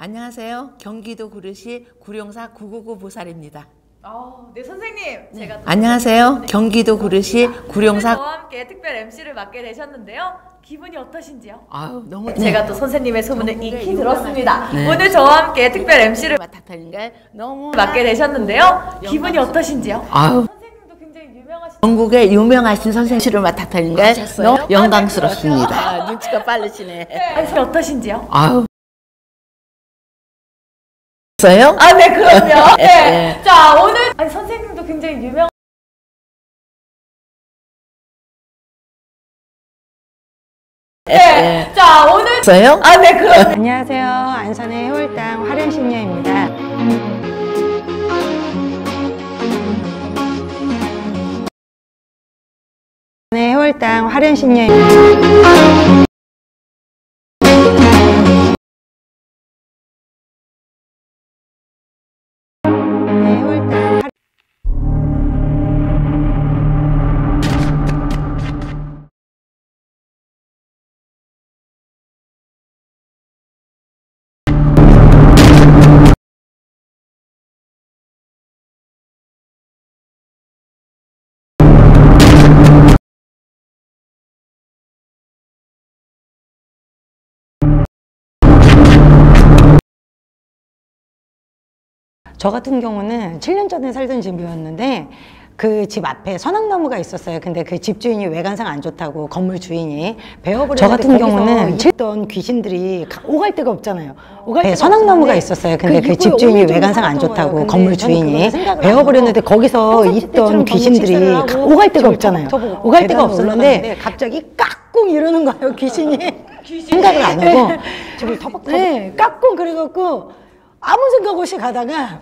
안녕하세요. 경기도 구르시 구룡사 999 보살입니다. 아, 네 선생님. 제가 또 안녕하세요. 경기도 구르시 오늘 구룡사 저와 함께 특별 MC를 맡게 되셨는데요. 기분이 어떠신지요? 아유 너무 제가 또 선생님의 소문을 익히 들었습니다. 네. 오늘 저와 함께 특별 MC를 맡았다니까 너무 맡게 되셨는데요. 기분이 어떠신지요? 아유 전국에 유명하신 선생님을 하셨어요? 너무 영광스럽습니다. 아, 눈치가 빠르시네. 아니, 어떠신지요? 아유 어요 아, 네, 그럼요. 네. 네. 자, 오늘 아니 선생님도 굉장히 유명 네. 자, 오늘 어요 아, 네, 그럼요. 안녕하세요. 안산의 해월당 화련신녀입니다. 네, 해월당 화련신녀입니다. 저 같은 경우는 7년 전에 살던 집이었는데 그집 앞에 선악나무가 있었어요. 근데 그 집주인이 외관상 안 좋다고 건물 주인이 배워버렸는데 저 같은 경우는 있던 귀신들이 가- 오갈 데가 없잖아요. 오갈 데가 선악나무가 있었어요. 근데 그, 집주인이 외관상 안 좋다고 건물 주인이 배워버렸는데 거기서 있던 귀신들이 가- 오갈 데가 없잖아요. 오갈 데가 없었는데 갑자기 까꿍 이러는 거예요. 귀신이. 생각을 안 하고 집을 터벅터벅 네, 까꿍 그래갖고 아무 생각 없이 가다가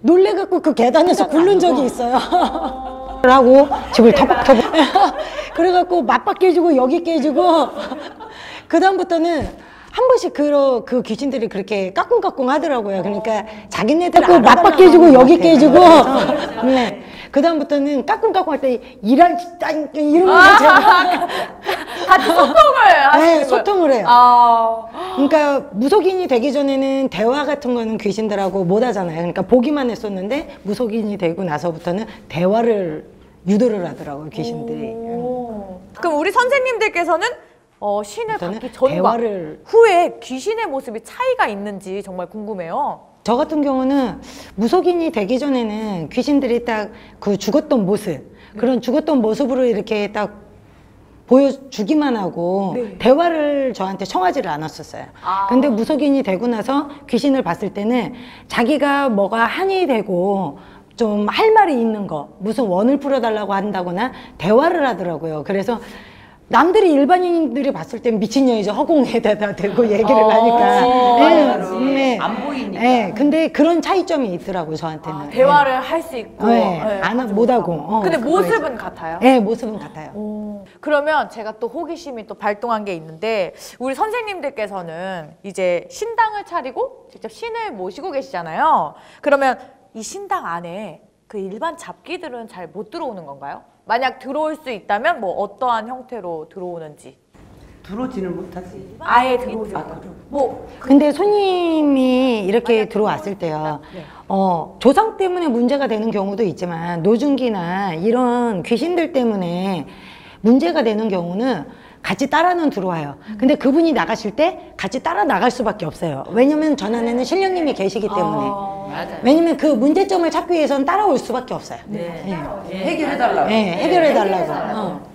놀래갖고 그 계단에서 굴른 적이 있어요. 하고 집을 터벅터벅. 그래갖고 맞박 깨지고 여기 깨지고 그 다음부터는 한 번씩 그, 그 귀신들이 그렇게 까꿍까꿍 하더라고요. 그러니까 자기네들 그 맞박 깨지고 여기 깨지고. 네. 그 다음부터는 까꿍까꿍 할때 이란 짠 이런 거 제가 같이 소통을 하시는 네. 소통을 해요. 아. 그러니까 무속인이 되기 전에는 대화 같은 거는 귀신들하고 못 하잖아요. 그러니까 보기만 했었는데 무속인이 되고 나서부터는 대화를 유도를 하더라고요, 귀신들이. 오. 그럼 우리 선생님들께서는 어, 신을 받기 전과 대화를 후에 귀신의 모습이 차이가 있는지 정말 궁금해요. 저 같은 경우는 무속인이 되기 전에는 귀신들이 딱 그 죽었던 모습, 그런 죽었던 모습으로 이렇게 딱 보여주기만 하고 네. 대화를 저한테 청하지를 않았었어요. 아. 근데 무속인이 되고 나서 귀신을 봤을 때는 자기가 뭐가 한이 되고 좀 할 말이 있는 거, 무슨 원을 풀어달라고 한다거나 대화를 하더라고요. 그래서 남들이 일반인들이 봤을 땐 미친년이죠. 허공에다가 대고 얘기를 아, 하니까. 그치. 네. 안 보이니까. 네, 근데 그런 차이점이 있더라고요, 저한테는. 아, 대화를 할수 있고. 네, 네, 안 못하고. 어, 근데 모습은 같아요. 네, 모습은 같아요. 오. 그러면 제가 또 호기심이 또 발동한 게 있는데 우리 선생님들께서는 이제 신당을 차리고 직접 신을 모시고 계시잖아요. 그러면 이 신당 안에 그 일반 잡기들은 잘 못 들어오는 건가요? 만약 들어올 수 있다면 뭐 어떠한 형태로 들어오는지 들어오지는 못하지. 아예 들어오지 않아요. 뭐 근데 손님이 이렇게 들어왔을 때요. 네. 어, 조상 때문에 문제가 되는 경우도 있지만 노중기나 이런 귀신들 때문에 문제가 되는 경우는 같이 따라는 들어와요. 근데 그분이 나가실 때 같이 따라 나갈 수밖에 없어요. 왜냐면 전안에는 신령님이 계시기 때문에. 맞아요. 왜냐면 그 문제점을 찾기 위해서는 따라올 수밖에 없어요. 네. 해결해달라고. 네, 해결해달라고. 어.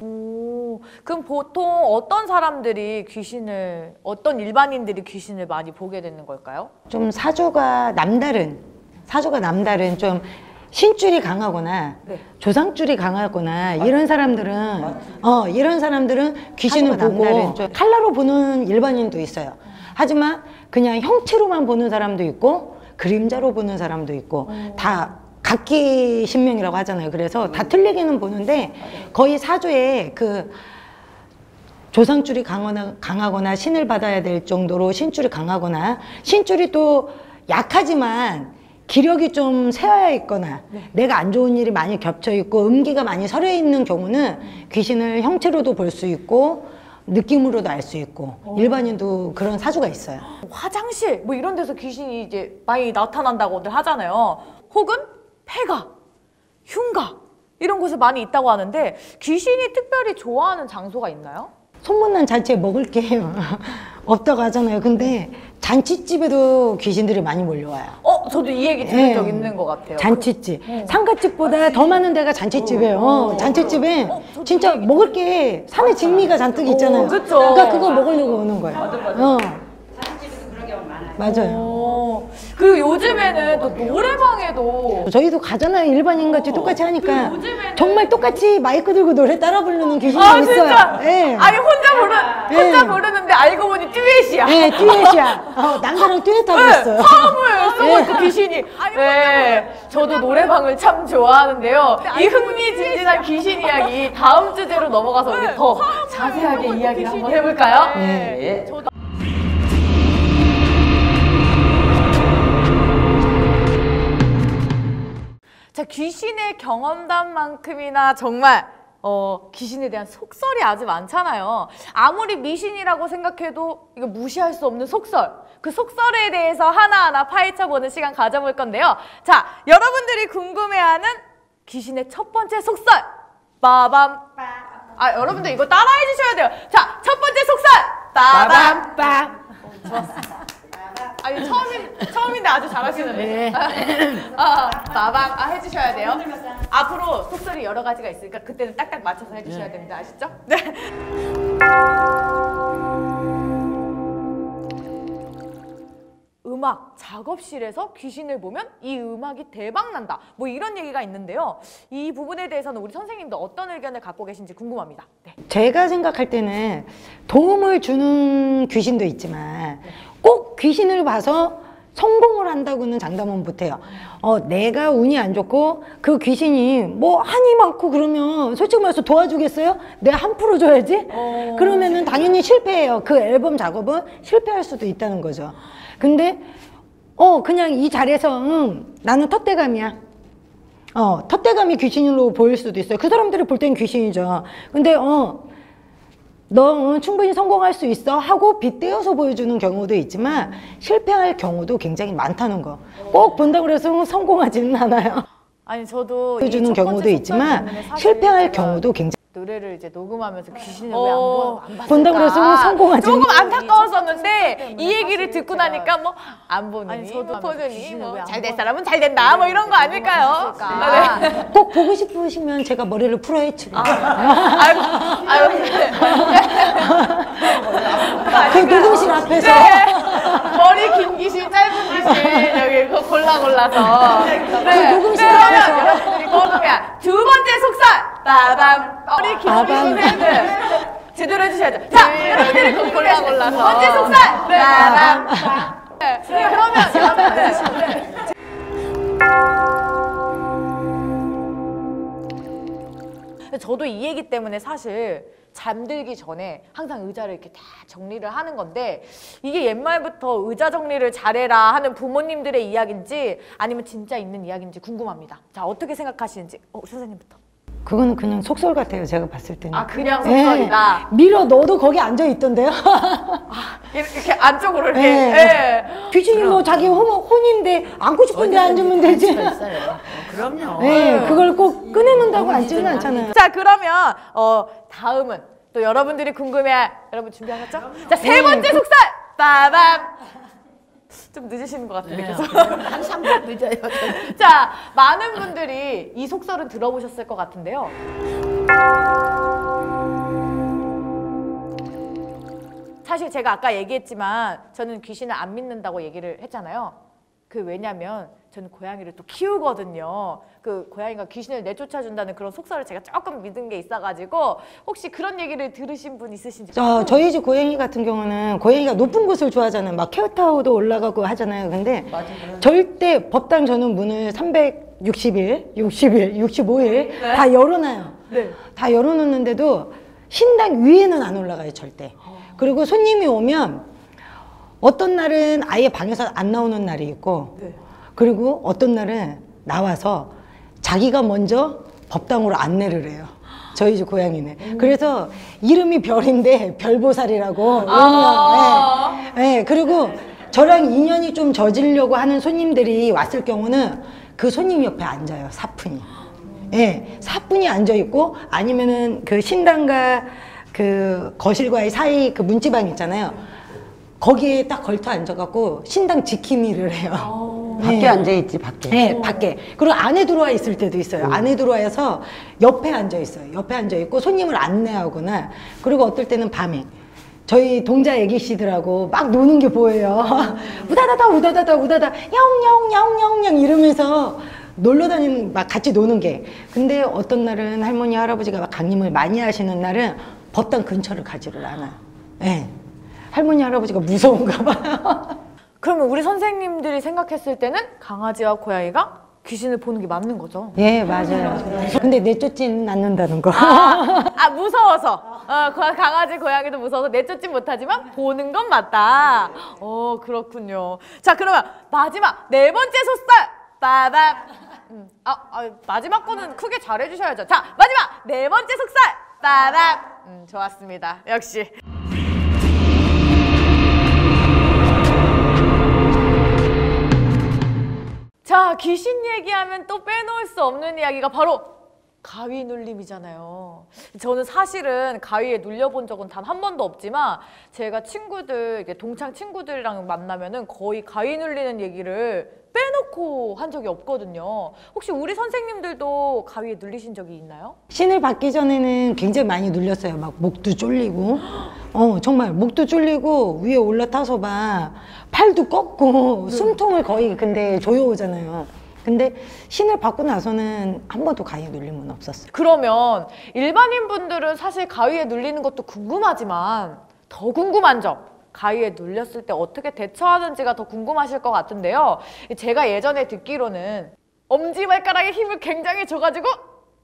오, 그럼 보통 어떤 사람들이 귀신을 어떤 일반인들이 귀신을 많이 보게 되는 걸까요? 좀 사주가 남다른 사주가 남다른 좀 신줄이 강하거나 네. 조상줄이 강하거나 이런 사람들은 어 이런 사람들은 귀신을 보고 칼라로 보는 일반인도 있어요. 하지만 그냥 형체로만 보는 사람도 있고 그림자로 보는 사람도 있고 다 각기 신명이라고 하잖아요. 그래서 다 틀리기는 보는데 거의 사주에 그 조상줄이 강하거나, 강하거나 신을 받아야 될 정도로 신줄이 강하거나 신줄이 또 약하지만 기력이 좀 쇠하여 있거나 내가 안 좋은 일이 많이 겹쳐 있고 음기가 많이 서려 있는 경우는 귀신을 형체로도 볼 수 있고 느낌으로도 알 수 있고 일반인도 그런 사주가 있어요. 화장실 뭐 이런 데서 귀신이 이제 많이 나타난다고들 하잖아요. 혹은 폐가, 흉가 이런 곳에 많이 있다고 하는데 귀신이 특별히 좋아하는 장소가 있나요? 소문난 잔치에 먹을 게 없다고 하잖아요. 근데 잔치집에도 귀신들이 많이 몰려와요. 어, 저도 이 얘기 들은 예. 적 있는 것 같아요. 잔치집. 상가집보다 더 많은 데가 잔치집이에요. 잔치집에 진짜 먹을 게 산에 진미가 잔뜩 있잖아요. 어, 그쵸. 그러니까 그거 먹으려고 오는 거예요. 어. 맞아요. 어, 그리고 요즘에는 또 노래방에도 저희도 가잖아요. 일반인 같이 똑같이 하니까. 요즘에는- 정말 똑같이 마이크 들고 노래 따라 부르는 귀신이 아 있어요. 진짜 예. 아니 혼자 부르 혼자 예. 부르는데 알고 보니 듀엣이야. 예, 듀엣이야. 어, 남자랑 듀엣하고 네, 있어요. 화음을 쏘고 그 귀신이. 네, 저도 노래방을 참 좋아하는데요. 이 흥미진진한 귀신 이야기 다음 주제로 넘어가서 우리 더 자세하게 이야기를 한번 해볼까요? 네. 자, 귀신의 경험담만큼이나 정말 어, 귀신에 대한 속설이 아주 많잖아요. 아무리 미신이라고 생각해도 이거 무시할 수 없는 속설. 그 속설에 대해서 하나하나 파헤쳐보는 시간 가져볼 건데요. 자, 여러분들이 궁금해하는 귀신의 첫 번째 속설. 빠밤. 아, 여러분들 이거 따라해 주셔야 돼요. 자, 첫 번째 속설. 빠밤. 빰빰. 아니 처음인 처음인데 아주 잘하시는데. 아, 마방 아, 해주셔야 돼요. 앞으로 속설이 여러 가지가 있으니까 그때는 딱딱 맞춰서 해주셔야 됩니다. 아시죠? 네. 음악 작업실에서 귀신을 보면 이 음악이 대박 난다. 뭐 이런 얘기가 있는데요. 이 부분에 대해서는 우리 선생님도 어떤 의견을 갖고 계신지 궁금합니다. 네. 제가 생각할 때는 도움을 주는 귀신도 있지만 꼭 귀신을 봐서 성공을 한다고는 장담은 못해요. 어, 내가 운이 안 좋고 그 귀신이 뭐 한이 많고 그러면 솔직히 말해서 도와주겠어요? 내가 한 프로 줘야지? 그러면은 당연히 실패해요. 그 앨범 작업은 실패할 수도 있다는 거죠. 근데 어, 그냥 이 자리에서 응, 나는 텃대감이야. 어, 텃대감이 귀신으로 보일 수도 있어요. 그 사람들이 볼 땐 귀신이죠. 근데, 어, 너 어, 충분히 성공할 수 있어 하고 빗대어서 보여주는 경우도 있지만 실패할 경우도 굉장히 많다는 거. 꼭 본다고 해서 성공하지는 않아요. 아니 저도 이 보여주는 경우도 있지만 실패할 경우도 굉장히 노래를 이제 녹음하면서 귀신을 왜안 보여 안 봤을까? 본다고 해서 성공하지 조금 않는 안타까웠었는데 이 얘기를 듣고 나니까 뭐 안 보느니 아니, 저도 뭐 보느니 뭐 왜안 잘 될? 사람은 잘 된다 뭐 이런 거 아닐까요? 아, 네. 꼭 보고 싶으시면 제가 머리를 풀어 헤치고 아이고 아이고 그 녹음실 앞에서 네. 머리 긴 귀신 짧은 귀신 여기 그 골라 골라서 네. 녹음실 네, 그러면 앞에서. 여러분들이 궁금해 두 번째 속살 빠밤. 긴 빠밤. 귀신들 제대로 해주셔야죠 자 여러분들이 그 골라 골라서 두 번째 속살? 빠밤. 네, 그러면 여러분들 근데 저도 이 얘기 때문에 사실 잠들기 전에 항상 의자를 이렇게 다 정리를 하는 건데 이게 옛말부터 의자 정리를 잘해라 하는 부모님들의 이야기인지 아니면 진짜 있는 이야기인지 궁금합니다. 자 어떻게 생각하시는지. 어, 선생님부터. 그거는 그냥 속설 같아요 제가 봤을 때는 아 그냥 속설이다. 예. 밀어 넣어도 거기 앉아 있던데요 이렇게 안쪽으로 이렇게. 네. 예. 귀신이 뭐 자기 혼, 혼인데 앉고 싶은데 앉으면 되지. 어, 그럼요. 네, 그걸 꼭 꺼내놓는다고 앉지는 않잖아요. 자 그러면 어 다음은 또 여러분들이 궁금해 여러분 준비하셨죠? 자 세 번째 속설 빠밤. 좀 늦으시는 것 같은데 계속. 한 3분 늦어요. 자, 많은 분들이 이 속설은 들어보셨을 것 같은데요. 사실 제가 아까 얘기했지만 저는 귀신을 안 믿는다고 얘기를 했잖아요. 그 왜냐면 저는 고양이를 또 키우거든요. 그 고양이가 귀신을 내쫓아준다는 그런 속설을 제가 조금 믿은 게 있어가지고 혹시 그런 얘기를 들으신 분 있으신지? 저, 저희 집 고양이 같은 경우는 고양이가 높은 곳을 좋아하잖아요. 막 케어타워도 올라가고 하잖아요. 근데 절대 법당 저는 문을 360일, 60일, 65일 다 열어놔요. 네. 다 열어놓는데도 신당 위에는 안 올라가요, 절대. 그리고 손님이 오면 어떤 날은 아예 방에서 안 나오는 날이 있고 네. 그리고 어떤 날은 나와서 자기가 먼저 법당으로 안내를 해요. 저희 집 고양이는. 그래서 이름이 별인데 별보살이라고. 아. 예. 예, 그리고 저랑 인연이 좀 젖으려고 하는 손님들이 왔을 경우는 그 손님 옆에 앉아요. 사푼이. 예, 사뿐이 앉아 있고 아니면은 그 신당과 그 거실과의 사이 그 문지방 있잖아요. 거기에 딱 걸터 앉아갖고 신당 지킴이를 해요. 밖에 예. 앉아 있지 밖에. 네, 밖에. 그리고 안에 들어와 있을 때도 있어요. 안에 들어와서 옆에 앉아 있어요. 옆에 앉아 있고 손님을 안내하거나 그리고 어떨 때는 밤에 저희 동자 애기씨들하고 막 노는 게 보여요. 우다다다 우다다다 우다다 영영영영영 이러면서 놀러 다니는 막 같이 노는 게. 근데 어떤 날은 할머니 할아버지가 막 강림을 많이 하시는 날은 법당 근처를 가지를 않아요. 예. 할머니 할아버지가 무서운가 봐요. 그러면 우리 선생님들이 생각했을 때는 강아지와 고양이가 귀신을 보는 게 맞는 거죠? 예, 맞아요. 근데 내쫓지는 않는다는 거. 아, 아, 무서워서. 어, 고- 강아지, 고양이도 무서워서 내쫓지 못하지만 보는 건 맞다. 어, 그렇군요. 자, 그러면 마지막 네 번째 소설. 빠밤. 음, 아, 아, 마지막 거는 크게 잘해주셔야죠. 자, 마지막 네 번째 속설. 빠밤. 음, 좋았습니다. 역시. 자, 귀신 얘기하면 또 빼놓을 수 없는 이야기가 바로 가위 눌림이잖아요. 저는 사실은 가위에 눌려본 적은 단 한 번도 없지만 제가 친구들, 동창 친구들이랑 만나면은 거의 가위 눌리는 얘기를 빼놓고 한 적이 없거든요. 혹시 우리 선생님들도 가위에 눌리신 적이 있나요? 신을 받기 전에는 굉장히 많이 눌렸어요. 막 목도 쫄리고, 어 정말 목도 쫄리고 위에 올라타서 막 팔도 꺾고 숨통을 거의 근데 조여오잖아요. 근데 신을 받고 나서는 한 번도 가위 눌림은 없었어요. 그러면 일반인 분들은 사실 가위에 눌리는 것도 궁금하지만 더 궁금한 점 가위에 눌렸을 때 어떻게 대처하는지가 더 궁금하실 것 같은데요. 제가 예전에 듣기로는 엄지발가락에 힘을 굉장히 줘가지고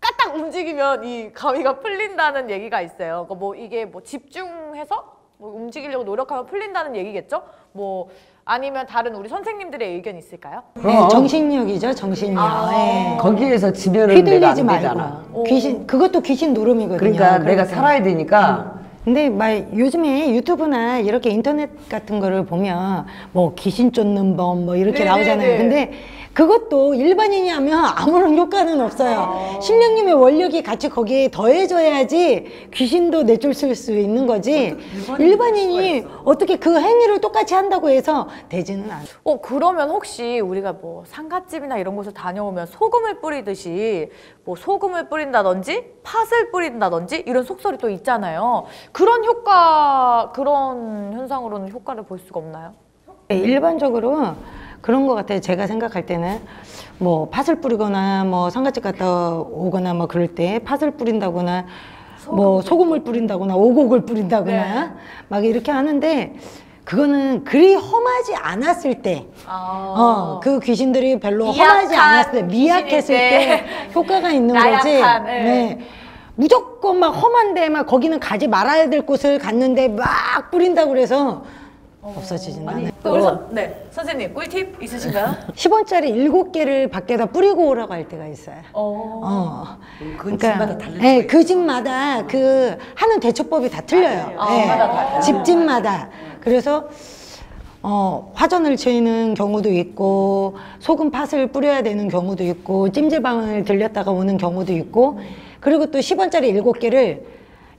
까딱 움직이면 이 가위가 풀린다는 얘기가 있어요. 그러니까 뭐 이게 뭐 집중해서 뭐 움직이려고 노력하면 풀린다는 얘기겠죠? 뭐 아니면 다른 우리 선생님들의 의견 있을까요? 네. 정신력이죠, 정신력. 아. 네. 거기에서 지면은 내가 휘둘리지 안 말고 되잖아. 귀신 그것도 귀신 노름이거든요. 그러니까 내가 그러니까. 살아야 되니까 근데 막 요즘에 유튜브나 이렇게 인터넷 같은 거를 보면 뭐 귀신 쫓는 법 뭐 이렇게 네네네. 나오잖아요. 근데 그것도 일반인이 하면 아무런 효과는 없어요. 신령님의 원력이 같이 거기에 더해져야지 귀신도 내쫓을 수 있는 거지. 일반인이 어떻게 그 행위를 똑같이 한다고 해서 되지는 않아요. 어 그러면 혹시 우리가 뭐 상갓집이나 이런 곳을 다녀오면 소금을 뿌리듯이 뭐 소금을 뿌린다든지 팥을 뿌린다든지 이런 속설이 또 있잖아요. 그런 효과 그런 현상으로는 효과를 볼 수가 없나요? 네, 일반적으로 그런 것 같아요. 제가 생각할 때는 뭐 팥을 뿌리거나 뭐 상가집 갔다 오거나 뭐 그럴 때 팥을 뿌린다거나 뭐 소금을 뿌린다거나 오곡을 뿌린다거나 네. 막 이렇게 하는데 그거는 그리 험하지 않았을 때, 어, 그 귀신들이 별로 험하지 않았을 때, 미약했을 때 효과가 있는 거지. 나약한, 네. 네. 무조건 막 험한데 막 거기는 가지 말아야 될 곳을 갔는데 막 뿌린다고 그래서 없어지진 않아요. 또 우리 선, 네 선생님 꿀팁 있으신가요? 10원짜리 7개를 밖에다 뿌리고 오라고 할 때가 있어요. 어. 어. 그 집마다 다를 네, 그 집마다 그 하는 대처법이 다 틀려요. 아, 네, 달라요. 집집마다. 그래서 어, 화전을 치는 경우도 있고 소금 팥을 뿌려야 되는 경우도 있고 찜질방을 들렸다가 오는 경우도 있고 그리고 또 10원짜리 7개를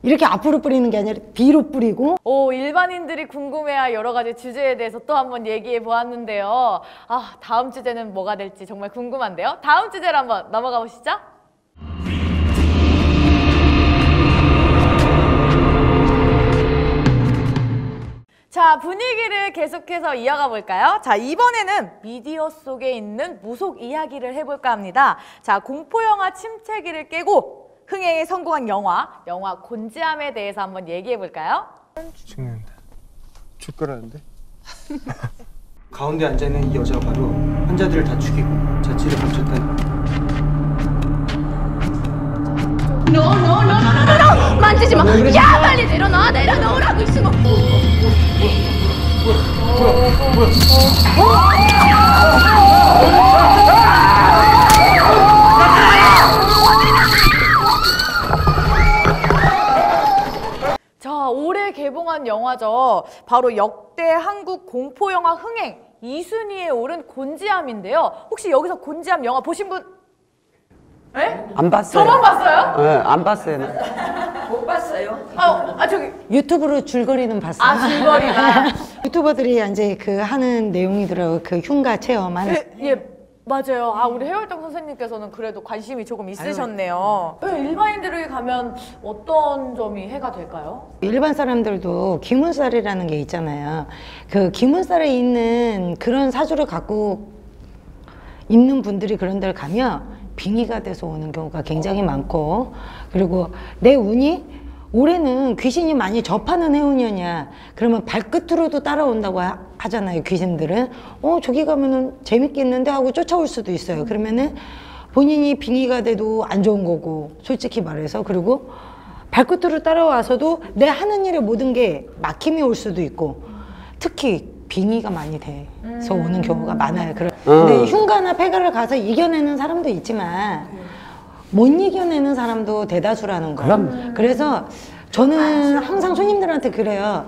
이렇게 앞으로 뿌리는 게 아니라 뒤로 뿌리고 오, 일반인들이 궁금해할 여러 가지 주제에 대해서 또 한번 얘기해 보았는데요. 아, 다음 주제는 뭐가 될지 정말 궁금한데요. 다음 주제로 한번 넘어가 보시죠. 자, 분위기를 계속해서 이어가 볼까요? 자, 이번에는 미디어 속에 있는 무속 이야기를 해볼까 합니다. 자, 공포영화 침체기를 깨고 흥행에 성공한 영화, 영화 곤지암에 대해서 한번 얘기해 볼까요? 죽는다. 죽 거라는데? 가운데 앉아있는 이 여자가 바로 환자들을 다 죽이고 자취를 감췄다는 만지지 마. 야 빨리 내려놔 내려놓으라고 있으면. 뭐야 뭐야 유명한 영화죠. 바로 역대 한국 공포 영화 흥행 2순위에 오른 곤지암인데요. 혹시 여기서 곤지암 영화 보신 분? 에? 안 봤어요. 저만 봤어요? 네, 안 봤어요. 못 봤어요. 아, 아 저기 유튜브로 줄거리는 봤어요. 아 줄거리가 유튜버들이 이제 그 하는 내용이더라고 그 흉가 체험하는. 예, 예, 맞아요. 아 우리 해월정 선생님께서는 그래도 관심이 조금 있으셨네요. 왜 일반인들에게 가면 어떤 점이 해가 될까요? 일반 사람들도 기문살이라는 게 있잖아요. 그 기문살에 있는 그런 사주를 갖고 있는 분들이 그런 데를 가면 빙의가 돼서 오는 경우가 굉장히 많고 그리고 내 운이 올해는 귀신이 많이 접하는 해운이었냐? 그러면 발끝으로도 따라온다고 하, 하잖아요 귀신들은. 어 저기 가면은 재밌겠는데 하고 쫓아올 수도 있어요. 그러면은 본인이 빙의가 돼도 안 좋은 거고 솔직히 말해서. 그리고 발끝으로 따라와서도 내 하는 일의 모든 게 막힘이 올 수도 있고 특히 빙의가 많이 돼서 오는 경우가 많아요. 그런- 근데 음. 흉가나 폐가를 가서 이겨내는 사람도 있지만 못 이겨내는 사람도 대다수라는 거예요. 그럼. 그래서 저는 항상 손님들한테 그래요.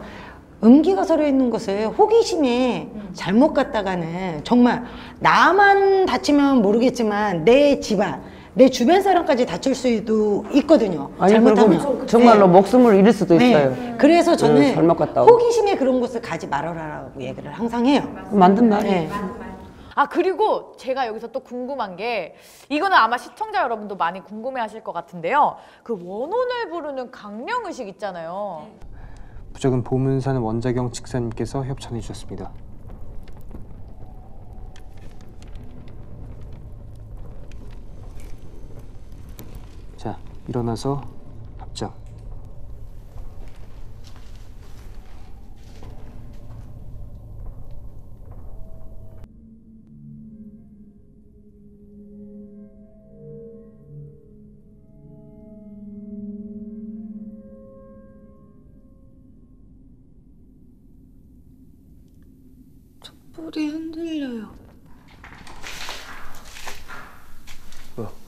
음기가 서려 있는 것을 호기심에 잘못 갔다가는 정말 나만 다치면 모르겠지만 내 집안, 내 주변 사람까지 다칠 수도 있거든요. 아니, 잘못하면. 그리고 정말로 네. 목숨을 잃을 수도 네. 있어요. 그래서 저는 네, 잘못 갔다 오고. 호기심에 그런 곳을 가지 말아라라고 얘기를 항상 해요. 만든 말이에요. 네. 아 그리고 제가 여기서 또 궁금한 게 이거는 아마 시청자 여러분도 많이 궁금해하실 것 같은데요. 그 원혼을 부르는 강령 의식 있잖아요. 부적은 보문사는 원자경 직사님께서 협찬해 주셨습니다. 자, 일어나서 뭐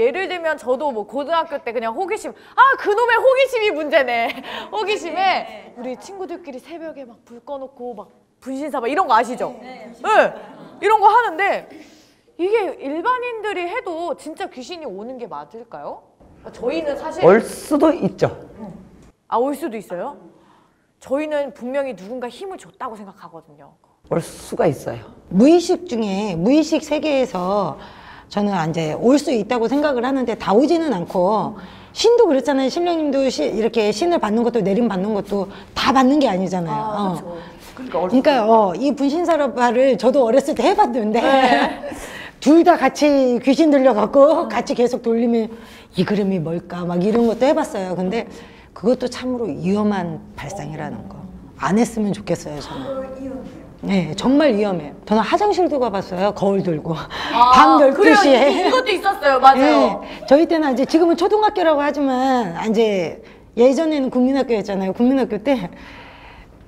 예를 들면 저도 뭐 고등학교 때 그냥 호기심 아 그놈의 호기심이 문제네 호기심에 우리 친구들끼리 새벽에 막 불 꺼놓고 막 분신사 막 이런 거 아시죠? 네. 이런 거 하는데 이게 일반인들이 해도 진짜 귀신이 오는 게 맞을까요? 아, 저희는 사실 올 수도 있죠. 아 올 수도 있어요. 저희는 분명히 누군가 힘을 줬다고 생각하거든요. 올 수가 있어요. 무의식 중에 무의식 세계에서 저는 이제 올 수 있다고 생각을 하는데 다 오지는 않고 신도 그렇잖아요. 신령님도 시- 이렇게 신을 받는 것도 내림 받는 것도 다 받는 게 아니잖아요. 어. 그러니까 어, 이 분신사업화를 저도 어렸을 때 해봤는데 둘다 같이 귀신 들려갖고 같이 계속 돌리면 이 그림이 뭘까 막 이런 것도 해봤어요. 근데 그것도 참으로 위험한 발상이라는 거. 안 했으면 좋겠어요, 저는. 네, 정말 위험해요. 저는 화장실도 가봤어요. 거울 들고. 밤 아, 그래요. 12시에. 이- 이것도 있었어요. 맞아요. 네, 저희 때는 이제 지금은 초등학교라고 하지만 이제 예전에는 국민학교였잖아요. 국민학교 때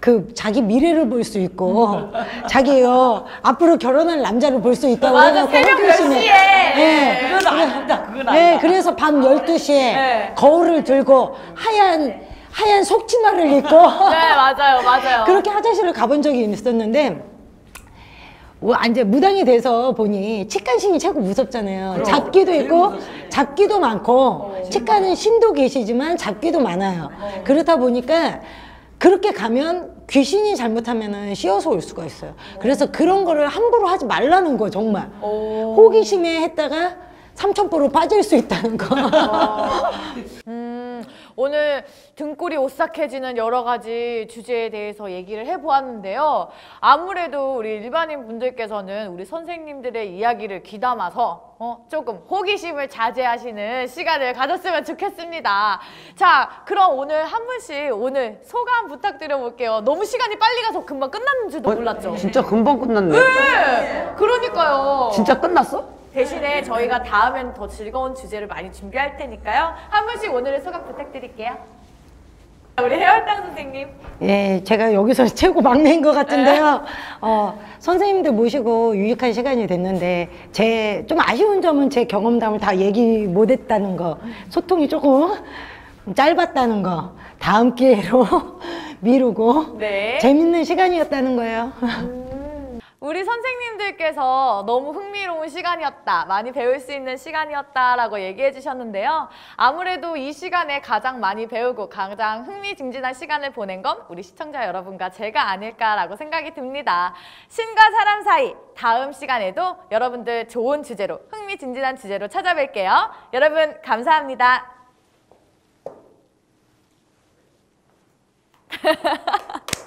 그 자기 미래를 볼 수 있고 자기요 앞으로 결혼할 남자를 볼 수 있다고 맞아, 해갖고 새벽 호기심에. 10시에. 네. 그건 아니다. 그건 아니다. 네, 그래서 밤 12시에 네. 거울을 들고 하얀 하얀 속치마를 입고 네, 맞아요. 맞아요. 그렇게 화장실을 가본 적이 있었는데 뭐 이제 무당이 돼서 보니 치간신이 최고 무섭잖아요. 잡기도 있고 잡기도 많고 치간은 신도 계시지만 잡기도 많아요. 그렇다 보니까 그렇게 가면 귀신이 잘못하면은 씌어서 올 수가 있어요. 그래서 그런 거를 함부로 하지 말라는 거 정말. 호기심에 했다가 삼천포로 빠질 수 있다는 거. 음, 오늘 등골이 오싹해지는 여러 가지 주제에 대해서 얘기를 해보았는데요. 아무래도 우리 일반인 분들께서는 우리 선생님들의 이야기를 귀담아서 어, 조금 호기심을 자제하시는 시간을 가졌으면 좋겠습니다. 자, 그럼 오늘 한 분씩 오늘 소감 부탁드려볼게요. 너무 시간이 빨리 가서 금방 끝났는지도 몰랐죠? 진짜 금방 끝났네. 네, 그러니까요. 진짜 끝났어? 대신에 저희가 다음엔 더 즐거운 주제를 많이 준비할 테니까요. 한 분씩 오늘의 소감 부탁드릴게요. 우리 해월당 선생님. 예, 제가 여기서 최고 막내인 것 같은데요. 어, 선생님들 모시고 유익한 시간이 됐는데, 제, 좀 아쉬운 점은 제 경험담을 다 얘기 못 했다는 거, 소통이 조금 짧았다는 거, 다음 기회로 미루고, 네. 재밌는 시간이었다는 거예요. 우리 선생님들께서 너무 흥미로운 시간이었다, 많이 배울 수 있는 시간이었다라고 얘기해 주셨는데요. 아무래도 이 시간에 가장 많이 배우고 가장 흥미진진한 시간을 보낸 건 우리 시청자 여러분과 제가 아닐까라고 생각이 듭니다. 신과 사람 사이 다음 시간에도 여러분들 좋은 주제로 흥미진진한 주제로 찾아뵐게요. 여러분 감사합니다.